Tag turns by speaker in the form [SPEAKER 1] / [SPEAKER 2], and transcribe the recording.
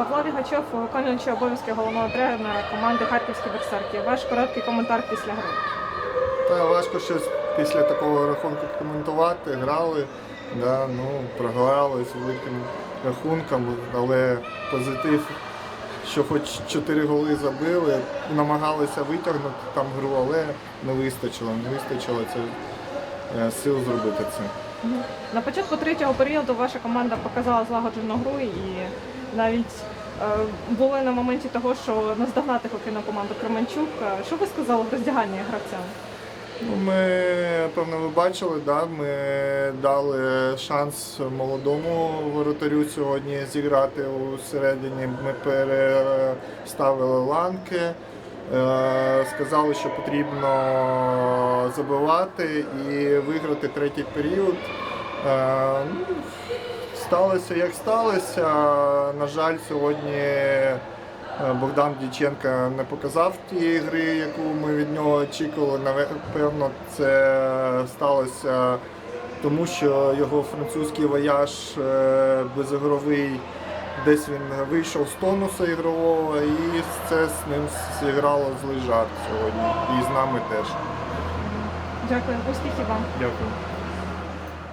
[SPEAKER 1] Павло Вігачов, виконуючий обов'язки головного тренера команди Харківські берсерки. Ваш короткий коментар після гри.
[SPEAKER 2] Та важко щось після такого рахунку коментувати. Грали, да, ну, програли з великим рахунком, але позитив, що хоч 4 голи забили, намагалися витягнути там гру, але не вистачило, не вистачило це, е, сил зробити це.
[SPEAKER 1] На початку третього періоду ваша команда показала злагоджену гру і навіть е, були на моменті того, що наздогнати хокейну команду Кременчук. Е, Що ви сказали в роздяганні гравцям?
[SPEAKER 2] Ну, Ми, певно, ви бачили, да? ми дали шанс молодому воротарю сьогодні зіграти у середині. Ми переставили ланки, е, сказали, що потрібно забивати і виграти третій період. Сталося як сталося. На жаль, сьогодні е, Богдан Діченка не показав тієї гри, яку ми від нього очікували. Напевно, це сталося тому, що його французький вояж е, безігровий, десь він вийшов з тонусу ігрового, і це з ним зіграло злий жарт сьогодні. І з нами теж.
[SPEAKER 1] Дякую, успіхів вам.
[SPEAKER 2] Дякую.